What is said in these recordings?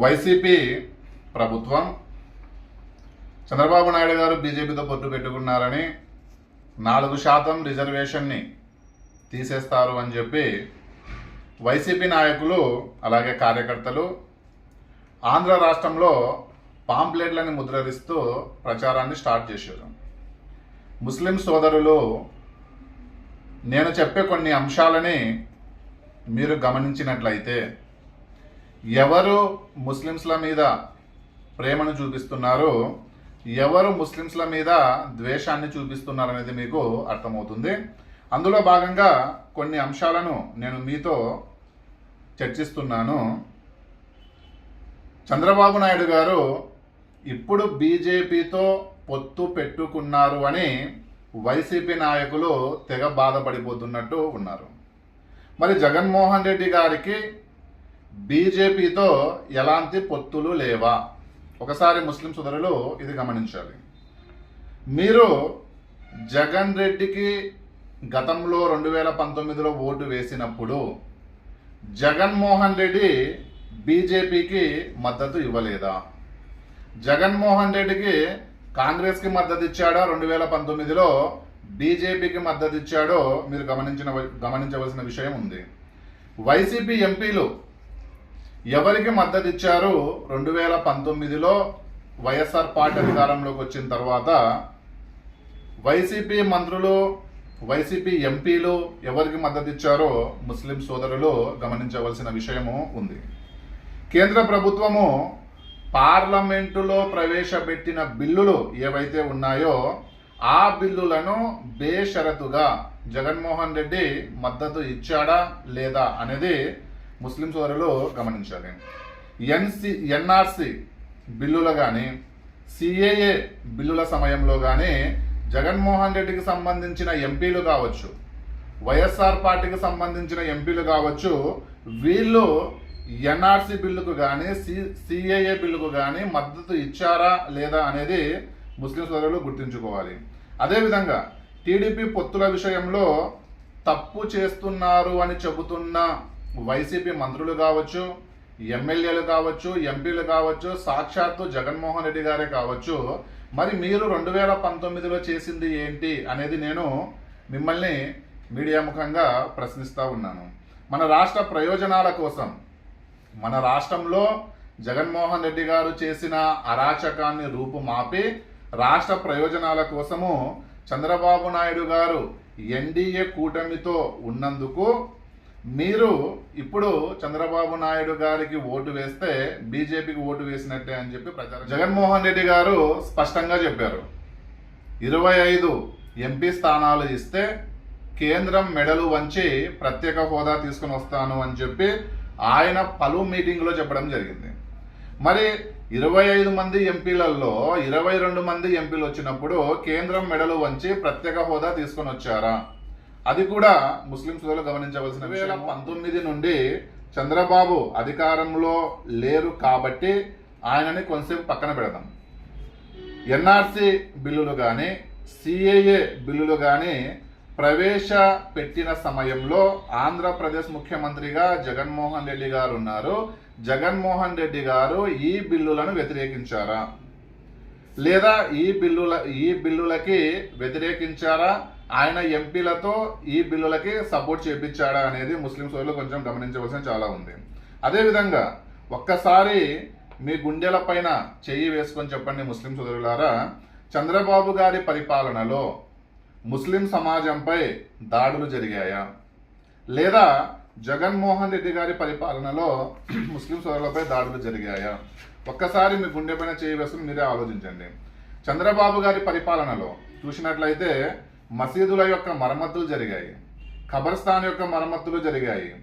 YCP ప్రభుత్వం చంద్రబాబు నాయుడు గారు బీజేపీతో పొత్తు పెట్టుకున్నారని నాలుగు శాతం రిజర్వేషన్ని తీసేస్తారు అని చెప్పి వైసీపీ నాయకులు అలాగే కార్యకర్తలు ఆంధ్ర రాష్ట్రంలో పాంప్లెట్లని ముద్రరిస్తూ ప్రచారాన్ని స్టార్ట్ చేశారు. ముస్లిం సోదరులు నేను చెప్పే కొన్ని అంశాలని మీరు గమనించినట్లయితే ఎవరు ముస్లిమ్స్ల మీద ప్రేమను చూపిస్తున్నారు ఎవరు ముస్లిమ్స్ల మీద ద్వేషాన్ని చూపిస్తున్నారు అనేది మీకు అర్థమవుతుంది. అందులో భాగంగా కొన్ని అంశాలను నేను మీతో చర్చిస్తున్నాను. చంద్రబాబు నాయుడు గారు ఇప్పుడు బీజేపీతో పొత్తు పెట్టుకున్నారు అని వైసీపీ నాయకులు తెగ బాధపడిపోతున్నట్టు ఉన్నారు. మరి జగన్మోహన్ రెడ్డి గారికి బీజేపీతో ఎలాంటి పొత్తులు లేవా? ఒకసారి ముస్లిం సోదరులు ఇది గమనించాలి. మీరు జగన్ రెడ్డికి గతంలో రెండు వేల పంతొమ్మిదిలో ఓటు వేసినప్పుడు జగన్మోహన్ రెడ్డి బీజేపీకి మద్దతు ఇవ్వలేదా? జగన్మోహన్ రెడ్డికి కాంగ్రెస్కి మద్దతు ఇచ్చాడో? రెండు వేల పంతొమ్మిదిలో బీజేపీకి మద్దతు ఇచ్చాడో మీరు గమనించిన గమనించవలసిన విషయం ఉంది. వైసీపీ ఎంపీలు ఎవరికి మద్దతు ఇచ్చారు రెండు వేల పంతొమ్మిదిలో వైఎస్ఆర్ పార్టీ అధికారంలోకి వచ్చిన తర్వాత వైసీపీ మంత్రులు వైసీపీ ఎంపీలు ఎవరికి మద్దతు ఇచ్చారో ముస్లిం సోదరులు గమనించవలసిన విషయము ఉంది. కేంద్ర ప్రభుత్వము పార్లమెంటులో ప్రవేశపెట్టిన బిల్లులు ఏవైతే ఉన్నాయో ఆ బిల్లులను బేషరతుగా జగన్మోహన్ రెడ్డి మద్దతు ఇచ్చాడా లేదా అనేది ముస్లిం సోదరులు గమనించాలి. ఎన్సి ఎన్ఆర్సి బిల్లులు కానీ సిఏఏ బిల్లుల సమయంలో కానీ జగన్మోహన్ రెడ్డికి సంబంధించిన ఎంపీలు కావచ్చు వైఎస్ఆర్ పార్టీకి సంబంధించిన ఎంపీలు కావచ్చు వీళ్ళు ఎన్ఆర్సి బిల్లుకు కానీ సి సిఏఏ బిల్లుకు కానీ మద్దతు ఇచ్చారా లేదా అనేది ముస్లిం సోదరులు గుర్తుంచుకోవాలి. అదేవిధంగా టీడీపీ పొత్తుల విషయంలో తప్పు చేస్తున్నారు అని చెబుతున్న వైసీపీ మంత్రులు కావచ్చు ఎమ్మెల్యేలు కావచ్చు ఎంపీలు కావచ్చు సాక్షాత్తు జగన్మోహన్ రెడ్డి గారే కావచ్చు. మరి మీరు రెండు వేల పంతొమ్మిదిలో చేసింది ఏంటి అనేది నేను మిమ్మల్ని మీడియా ముఖంగా ప్రశ్నిస్తూ ఉన్నాను. మన రాష్ట్ర ప్రయోజనాల కోసం మన రాష్ట్రంలో జగన్మోహన్ రెడ్డి గారు చేసిన అరాచకాన్ని రూపుమాపి రాష్ట్ర ప్రయోజనాల కోసము చంద్రబాబు నాయుడు గారు ఎన్డీఏ కూటమితో ఉన్నందుకు మీరు ఇప్పుడు చంద్రబాబు నాయుడు గారికి ఓటు వేస్తే బీజేపీకి ఓటు వేసినట్టే అని చెప్పి ప్రచారం జగన్మోహన్ రెడ్డి గారు స్పష్టంగా చెప్పారు. ఇరవై ఐదు ఎంపీ స్థానాలు ఇస్తే కేంద్రం మెడలు వంచి ప్రత్యేక హోదా తీసుకుని వస్తాను అని చెప్పి ఆయన పలు మీటింగ్లో చెప్పడం జరిగింది. మరి ఇరవై ఐదు మంది ఎంపీలలో ఇరవై రెండు మంది ఎంపీలు వచ్చినప్పుడు కేంద్రం మెడలు వంచి ప్రత్యేక హోదా తీసుకొని వచ్చారా? అది కూడా ముస్లిం సోదరులు గమనించవలసిన వేల పంతొమ్మిది నుండి చంద్రబాబు అధికారంలో లేరు కాబట్టి ఆయనని కొంతసేపు పక్కన పెడదాం. ఎన్ఆర్సి బిల్లులు కానీ సిఏఏ బిల్లులు కానీ ప్రవేశపెట్టిన సమయంలో ఆంధ్రప్రదేశ్ ముఖ్యమంత్రిగా జగన్మోహన్ రెడ్డి గారు ఉన్నారు. జగన్మోహన్ రెడ్డి గారు ఈ బిల్లులను వ్యతిరేకించారా? లేదా ఈ బిల్లుల ఈ బిల్లులకి వ్యతిరేకించారా? ఆయన ఎంపీలతో ఈ బిల్లులకి సపోర్ట్ చేపించాడా అనేది ముస్లిం సోదరులు కొంచెం గమనించవలసిన చాలా ఉంది. అదేవిధంగా ఒక్కసారి మీ గుండెల పైన చెయ్యి వేసుకొని చెప్పండి ముస్లిం సోదరులారా చంద్రబాబు గారి పరిపాలనలో ముస్లిం సమాజంపై దాడులు జరిగాయా? లేదా జగన్మోహన్ రెడ్డి గారి పరిపాలనలో ముస్లిం సోదరులపై దాడులు జరిగాయా? ఒక్కసారి మీ గుండె పైన మీరే ఆలోచించండి. చంద్రబాబు గారి పరిపాలనలో చూసినట్లయితే మసీదుల యొక్క మరమ్మతులు జరిగాయి. ఖబర్స్థాన్ యొక్క మరమ్మతులు జరిగాయి.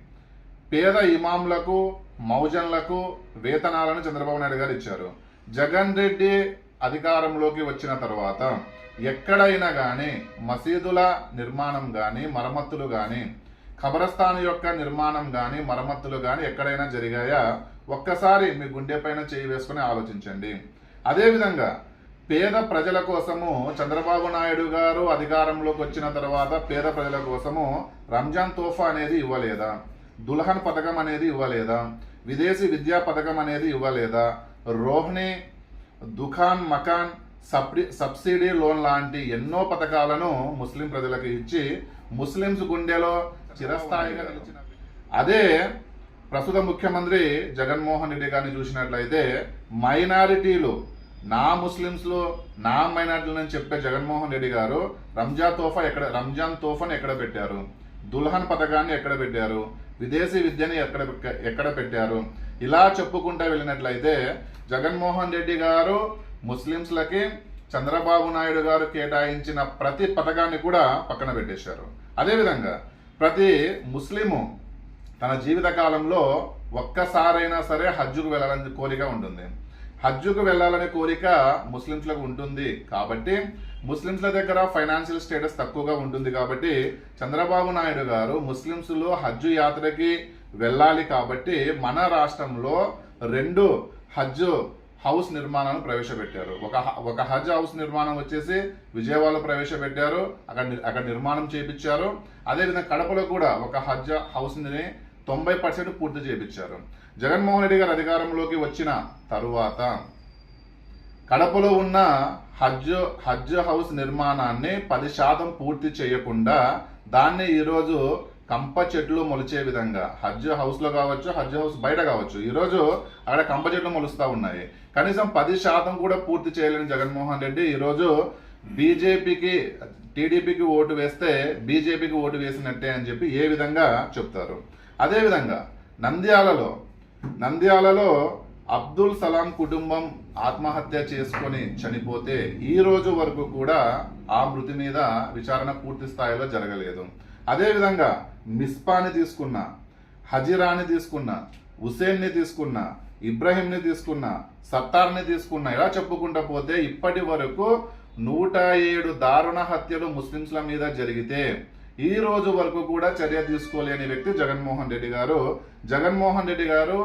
పేద ఇమాంలకు మౌజన్లకు వేతనాలను చంద్రబాబు నాయుడు గారు ఇచ్చారు. జగన్ రెడ్డి అధికారంలోకి వచ్చిన తర్వాత ఎక్కడైనా కానీ మసీదుల నిర్మాణం కానీ మరమ్మతులు కానీ ఖబరస్థాన్ యొక్క నిర్మాణం కానీ మరమ్మతులు కానీ ఎక్కడైనా జరిగాయా? ఒక్కసారి మీ గుండెపైన చేయి వేసుకుని ఆలోచించండి. అదేవిధంగా పేద ప్రజల కోసము చంద్రబాబు నాయుడు గారు అధికారంలోకి వచ్చిన తర్వాత పేద ప్రజల కోసము రంజాన్ తోఫా అనేది ఇవ్వలేదా? దుల్హన్ పథకం అనేది ఇవ్వలేదా? విదేశీ విద్యా పథకం అనేది ఇవ్వలేదా? రోహిణి దుఖాన్ మకాన్ సబ్డి సబ్సిడీ లోన్ లాంటి ఎన్నో పథకాలను ముస్లిం ప్రజలకు ఇచ్చి ముస్లిమ్స్ గుండెలో చిరస్థాయిగా నిలిచిన అదే ప్రస్తుత ముఖ్యమంత్రి జగన్మోహన్ రెడ్డి గారిని చూసినట్లయితే మైనారిటీలు నా ముస్లింస్లో నా మైనారిటీలని చెప్పే జగన్మోహన్ రెడ్డి గారు రంజాన్ తోఫా ఎక్కడ రంజాన్ తోఫాని ఎక్కడ పెట్టారు? దుల్హన్ పథకాన్ని ఎక్కడ పెట్టారు? విదేశీ విద్యని ఎక్కడ ఎక్కడ పెట్టారు? ఇలా చెప్పుకుంటూ వెళ్ళినట్లయితే జగన్మోహన్ రెడ్డి గారు ముస్లింస్లకి చంద్రబాబు నాయుడు గారు కేటాయించిన ప్రతి పథకాన్ని కూడా పక్కన పెట్టేశారు. అదేవిధంగా ప్రతి ముస్లిము తన జీవిత కాలంలో ఒక్కసారైనా సరే హజ్జుకు వెళ్ళాలని కోరిక ఉంటుంది. హజ్జుకు వెళ్ళాలనే కోరిక ముస్లింస్లకు ఉంటుంది కాబట్టి ముస్లింస్ల దగ్గర ఫైనాన్షియల్ స్టేటస్ తక్కువగా ఉంటుంది కాబట్టి చంద్రబాబు నాయుడు గారు ముస్లింస్లో హజ్జు యాత్రకి వెళ్ళాలి కాబట్టి మన రాష్ట్రంలో రెండు హజ్జు హౌస్ నిర్మాణాలను ప్రవేశపెట్టారు. ఒక ఒక హజ్ హౌస్ నిర్మాణం వచ్చేసి విజయవాడలో ప్రవేశపెట్టారు. అక్కడ అక్కడ నిర్మాణం చేపించారు. అదేవిధంగా కడపలో కూడా ఒక హజ్ హౌస్ని తొంభై పర్సెంట్ పూర్తి చేపించారు. జగన్మోహన్ రెడ్డి గారు అధికారంలోకి వచ్చిన తరువాత కడపలో ఉన్న హజ్ హజ్ హౌస్ నిర్మాణాన్ని పది శాతం పూర్తి చేయకుండా దాన్ని ఈరోజు కంప చెట్లు మొలిచే విధంగా. హజ్ హౌస్లో కావచ్చు హజ్ హౌస్ బయట కావచ్చు. ఈరోజు అక్కడ కంప చెట్లు మొలుస్తూ ఉన్నాయి. కనీసం పది శాతం కూడా పూర్తి చేయలేని జగన్మోహన్ రెడ్డి ఈరోజు బీజేపీకి టీడీపీకి ఓటు వేస్తే బీజేపీకి ఓటు వేసినట్టే అని చెప్పి ఏ విధంగా చెప్తారు? అదేవిధంగా నంద్యాలలో నంద్యాలలో అబ్దుల్ సలాం కుటుంబం ఆత్మహత్య చేసుకొని చనిపోతే ఈ రోజు వరకు కూడా ఆ మృతి మీద విచారణ పూర్తి స్థాయిలో జరగలేదు. అదేవిధంగా మిస్పాని తీసుకున్న హజీరాని తీసుకున్న హుసేన్ని తీసుకున్న ఇబ్రహీంని తీసుకున్న సత్తార్ని తీసుకున్న ఇలా చెప్పుకుంటా పోతే ఇప్పటి వరకు నూట ఏడు దారుణ హత్యలు ముస్లింస్ల మీద జరిగితే ఈ రోజు వరకు కూడా చర్య తీసుకోలేని వ్యక్తి జగన్మోహన్ రెడ్డి గారు. జగన్మోహన్ రెడ్డి గారు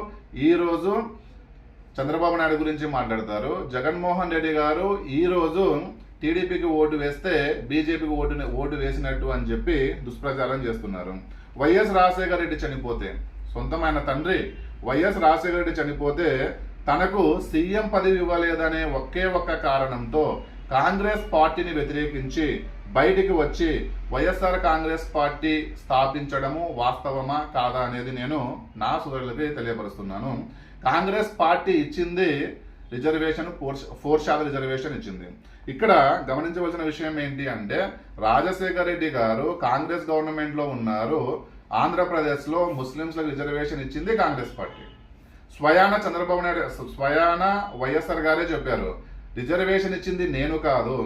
ఈ రోజు చంద్రబాబు నాయుడు గురించి మాట్లాడతారు. జగన్మోహన్ రెడ్డి గారు ఈ రోజు టీడీపీకి ఓటు వేస్తే బీజేపీకి ఓటు ఓటు వేసినట్టు అని చెప్పి దుష్ప్రచారం చేస్తున్నారు. వైఎస్ రాజశేఖర రెడ్డి చనిపోతే సొంతమైన తండ్రి వైఎస్ రాజశేఖర రెడ్డి చనిపోతే తనకు సీఎం పదవి ఇవ్వలేదనే ఒకే ఒక్క కారణంతో కాంగ్రెస్ పార్టీని వ్యతిరేకించి బయటికి వచ్చి వైఎస్ఆర్ కాంగ్రెస్ పార్టీ స్థాపించడము వాస్తవమా కాదా అనేది నేను నా సోదరులకి తెలియపరుస్తున్నాను. కాంగ్రెస్ పార్టీ ఇచ్చింది రిజర్వేషన్ ఫోర్ ఫోర్ శాతం రిజర్వేషన్ ఇచ్చింది. ఇక్కడ గమనించవలసిన విషయం ఏంటి అంటే రాజశేఖర్ రెడ్డి గారు కాంగ్రెస్ గవర్నమెంట్లో ఉన్నారు ఆంధ్రప్రదేశ్లో ముస్లింస్లకు రిజర్వేషన్ ఇచ్చింది కాంగ్రెస్ పార్టీ. స్వయాన చంద్రబాబు నాయుడు స్వయాన వైఎస్ఆర్ గారే చెప్పారు రిజర్వేషన్ ఇచ్చింది నేను కాదు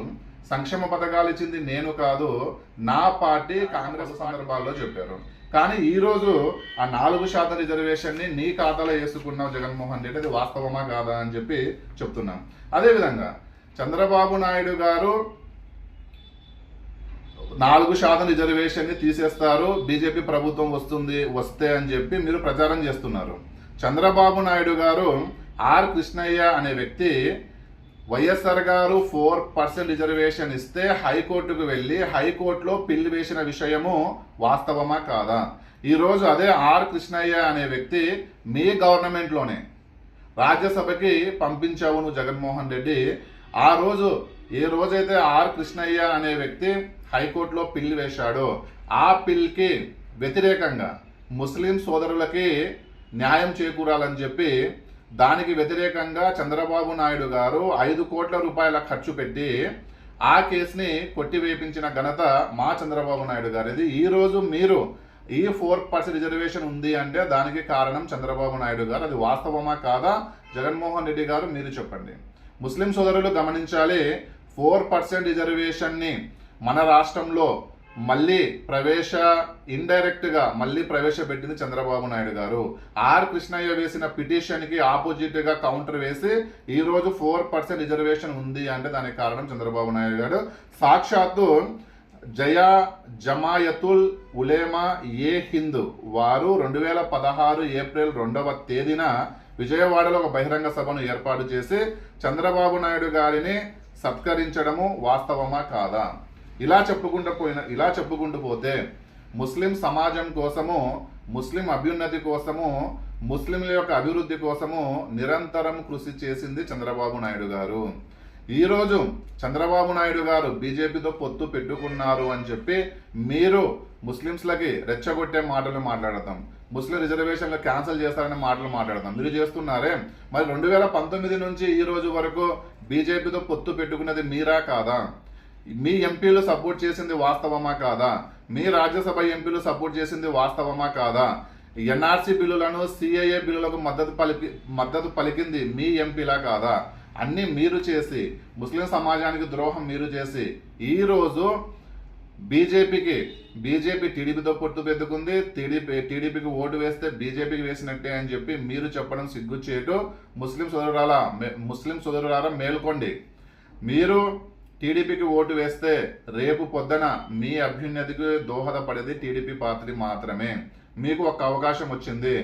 సంక్షేమ పథకాలు ఇచ్చింది నేను కాదు నా పార్టీ కాంగ్రెస్ సందర్భాల్లో చెప్పారు. కానీ ఈరోజు ఆ నాలుగు శాతం రిజర్వేషన్ని నీ ఖాతాలో వేసుకున్నావు జగన్మోహన్ రెడ్డి అది వాస్తవమా కాదా అని చెప్పి చెప్తున్నాం. అదేవిధంగా చంద్రబాబు నాయుడు గారు నాలుగు శాతం రిజర్వేషన్ని తీసేస్తారు బీజేపీ ప్రభుత్వం వస్తుంది వస్తే అని చెప్పి మీరు ప్రచారం చేస్తున్నారు. చంద్రబాబు నాయుడు గారు ఆర్ కృష్ణయ్య అనే వ్యక్తి వైఎస్ఆర్ గారు ఫోర్ పర్సెంట్ రిజర్వేషన్ ఇస్తే హైకోర్టుకు వెళ్ళి హైకోర్టులో పిల్లి వేసిన విషయము వాస్తవమా కాదా? ఈరోజు అదే ఆర్ కృష్ణయ్య అనే వ్యక్తి మీ గవర్నమెంట్లోనే రాజ్యసభకి పంపించావు నువ్వు జగన్మోహన్ రెడ్డి. ఆ రోజు ఏ రోజైతే ఆర్ కృష్ణయ్య అనే వ్యక్తి హైకోర్టులో పిల్లి వేశాడో ఆ పిల్కి వ్యతిరేకంగా ముస్లిం సోదరులకి న్యాయం చేకూరాలని చెప్పి దానికి వ్యతిరేకంగా చంద్రబాబు నాయుడు గారు ఐదు కోట్ల రూపాయల ఖర్చు పెట్టి ఆ కేసుని కొట్టివేపించిన ఘనత మా చంద్రబాబు నాయుడు గారిది. ఈ రోజు మీరు ఈ ఫోర్ పర్సెంట్ రిజర్వేషన్ ఉంది అంటే దానికి కారణం చంద్రబాబు నాయుడు గారు. అది వాస్తవమా కాదా? జగన్మోహన్ రెడ్డి గారు మీరు చెప్పండి. ముస్లిం సోదరులు గమనించాలి ఫోర్ పర్సెంట్ రిజర్వేషన్ని మన రాష్ట్రంలో మళ్ళీ ప్రవేశ ఇండైరెక్ట్గా మళ్ళీ ప్రవేశపెట్టింది చంద్రబాబు నాయుడు గారు. ఆర్ కృష్ణయ్య వేసిన పిటిషన్కి ఆపోజిట్గా కౌంటర్ వేసి ఈరోజు ఫోర్ పర్సెంట్ రిజర్వేషన్ ఉంది అంటే దానికి కారణం చంద్రబాబు నాయుడు గారు. సాక్షాత్తు జయా జమాయతుల్ ఉలేమా ఏ హింద్ వారు రెండు వేల పదహారు ఏప్రిల్ రెండవ తేదీన విజయవాడలో ఒక బహిరంగ సభను ఏర్పాటు చేసి చంద్రబాబు నాయుడు గారిని సత్కరించడము వాస్తవమా కాదా? ఇలా చెప్పుకుంటూ పోయిన ఇలా చెప్పుకుంటూ పోతే ముస్లిం సమాజం కోసము ముస్లిం అభ్యున్నతి కోసము ముస్లింల యొక్క అభివృద్ధి కోసము నిరంతరం కృషి చేసింది చంద్రబాబు నాయుడు గారు. ఈరోజు చంద్రబాబు నాయుడు గారు బీజేపీతో పొత్తు పెట్టుకున్నారు అని చెప్పి మీరు ముస్లింస్లకి రెచ్చగొట్టే మాటలు మాట్లాడతాం. ముస్లిం రిజర్వేషన్లు క్యాన్సిల్ చేస్తారనే మాటలు మాట్లాడతాం. మీరు చేస్తున్నారే? మరి రెండు వేల పంతొమ్మిది నుంచి ఈ రోజు వరకు బీజేపీతో పొత్తు పెట్టుకున్నది మీరా కాదా? మీ ఎంపీలు సపోర్ట్ చేసింది వాస్తవమా కాదా? మీ రాజ్యసభ ఎంపీలు సపోర్ట్ చేసింది వాస్తవమా కాదా? ఎన్ఆర్సీ బిల్లులను సిఐఏ బిల్లులకు మద్దతు పలికి మద్దతు పలికింది మీ ఎంపీలా కాదా? అన్నీ మీరు చేసి ముస్లిం సమాజానికి ద్రోహం మీరు చేసి ఈరోజు బీజేపీకి బీజేపీ టీడీపీతో పొత్తు పెట్టుకుంది టీడీపీ టీడీపీకి ఓటు వేస్తే బీజేపీకి వేసినట్టే అని చెప్పి మీరు చెప్పడం సిగ్గుచేటు ముస్లిం సోదరురాల ముస్లిం సోదరులారా మేల్కోండి. మీరు టీడీపీకి ఓటు వేస్తే రేపు పొద్దున మీ అభ్యున్నతికి దోహదపడేది టీడీపీ పార్టీ మాత్రమే. మీకు ఒక అవకాశం వచ్చింది.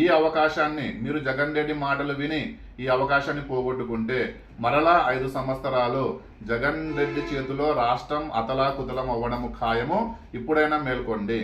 ఈ అవకాశాన్ని మీరు జగన్ రెడ్డి మాటలు విని ఈ అవకాశాన్ని పోగొట్టుకుంటే మరలా ఐదు సంవత్సరాలు జగన్ రెడ్డి చేతిలో రాష్ట్రం అతలాకుతలం అవ్వడము ఖాయము. ఇప్పుడైనా మేల్కోండి.